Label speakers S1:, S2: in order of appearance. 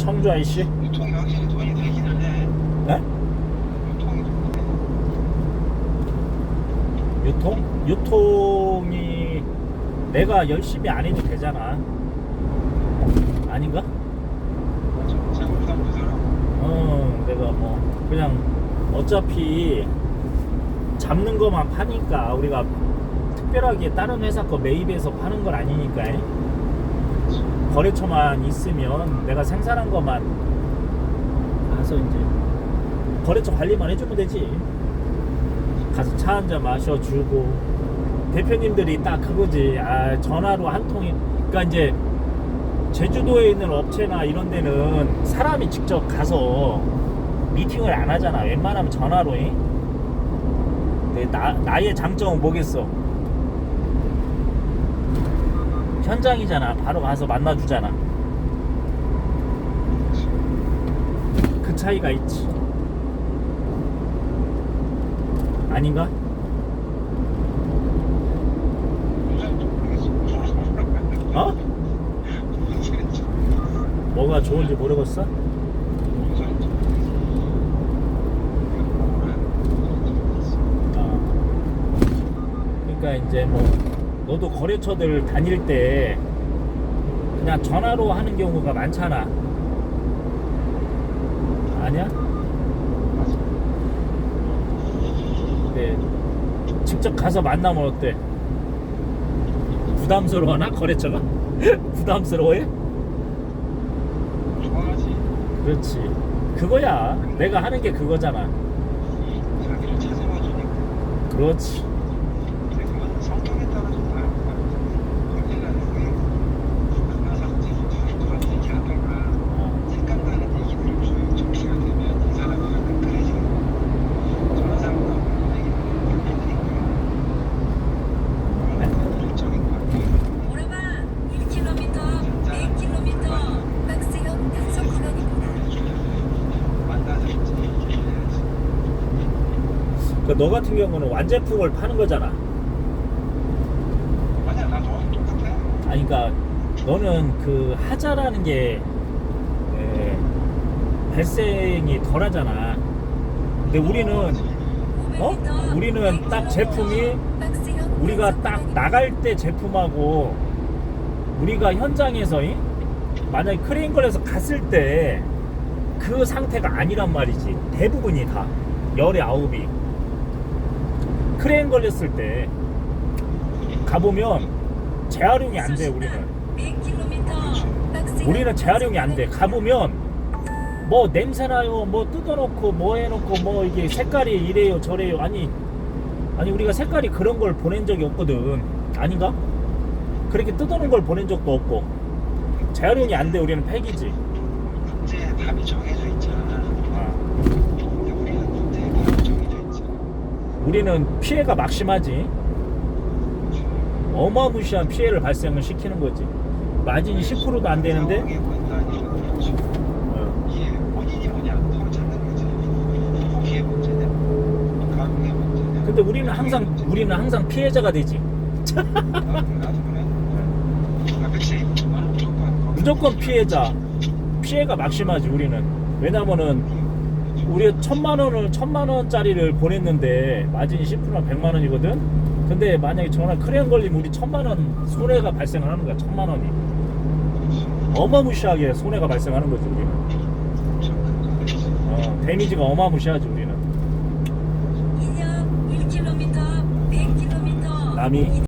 S1: 청주 IC?
S2: 유통이 확실히 돈이 되기는 해.
S1: 네?
S2: 유통이 돈이 돼.
S1: 유통? 유통이 내가 열심히 안 해도 되잖아. 아닌가?
S2: 맞아.
S1: 어, 내가 뭐 그냥 어차피 잡는 것만 파니까 우리가 특별하게 다른 회사 거 매입해서 파는 건 아니니까 거래처만 있으면 내가 생산한 것만 가서 이제 거래처 관리만 해주면 되지. 가서 차 한 잔 마셔주고 대표님들이 딱 그거지. 아 전화로 한 통이 그러니까 이제 제주도에 있는 업체나 이런 데는 사람이 직접 가서 미팅을 안 하잖아. 웬만하면 전화로 해. 나, 나의 장점은 뭐겠어? 현장이잖아. 바로 가서 만나주잖아. 그 차이가 있지. 아닌가? 어? 뭐가 좋은지 모르겠어? 어. 그러니까 이제 뭐 너도 거래처들 다닐 때 그냥 전화로 하는 경우가 많잖아. 아니야? 근데 직접 가서 만나면 어때? 부담스러워나 거래처가? 부담스러워해?
S2: 좋아하지.
S1: 그렇지. 그거야. 내가 하는 게 그거잖아.
S2: 자기를 찾아와주니까.
S1: 그렇지.
S2: 근데 그건 성격에 따라 좀 다른 것 같아. 관계라는 게 만나서 이제 그런 얘기하다가
S1: 어.
S2: 생각나는 얘기들을 좀 정리가 되면 이 사람이 약간 그래지는 거야. 저런 사람과 얘기를 해드니까 일적인 관계
S3: 오르마 1km, 100km 박스형 단속 구간입니다.
S2: 만나서 이제 얘기해야지.
S1: 그너 같은 경우는 완제품을 파는 거잖아.
S2: 아니야 나 너랑 똑같아.
S1: 아니, 그러니까 너는 그 하자라는 게 에, 발생이 덜하잖아. 근데 우리는 어? 우리는 딱 제품이 우리가 딱 나갈 때 제품하고 우리가 현장에서 이? 만약에 크레인 걸려서 갔을 때 그 상태가 아니란 말이지 대부분이 다 열의 아홉이 크레인 걸렸을 때 가보면 재활용이 안 돼 우리는
S3: 100km
S1: 우리는 재활용이 안 돼. 가보면 뭐 냄새나요, 뭐 뜯어놓고 뭐 해놓고 뭐 이게 색깔이 이래요, 저래요. 아니 아니 우리가 색깔이 그런 걸 보낸 적이 없거든. 아닌가? 그렇게 뜯어놓은 걸 보낸 적도 없고 재활용이 안 돼. 우리는 팩이지.
S2: 답이 정해져 있잖아.
S1: 아,
S2: 근데 우리는 문제의 답이 정해져 있잖아.
S1: 우리는 피해가 막심하지. 어마무시한 피해를 발생을 시키는 거지. 마진이 10%도 안 되는데. 어. 근데 우리는 항상 우리는 항상 피해자가 되지.
S2: 아,
S1: 무조건 피해자 피해가 막심하지 우리는 왜냐면은 우리 천만 원을 천만 원짜리를 보냈는데 마진이 10%나 100만 원이거든? 근데 만약에 전화 크레인 걸리면 우리 천만 원 손해가 발생을 하는 거야 천만 원이. 어마무시하게 손해가 발생하는 거지 우리는. 어, 데미지가 어마무시하지 우리는.
S3: 2년 1km, 100km
S1: 남이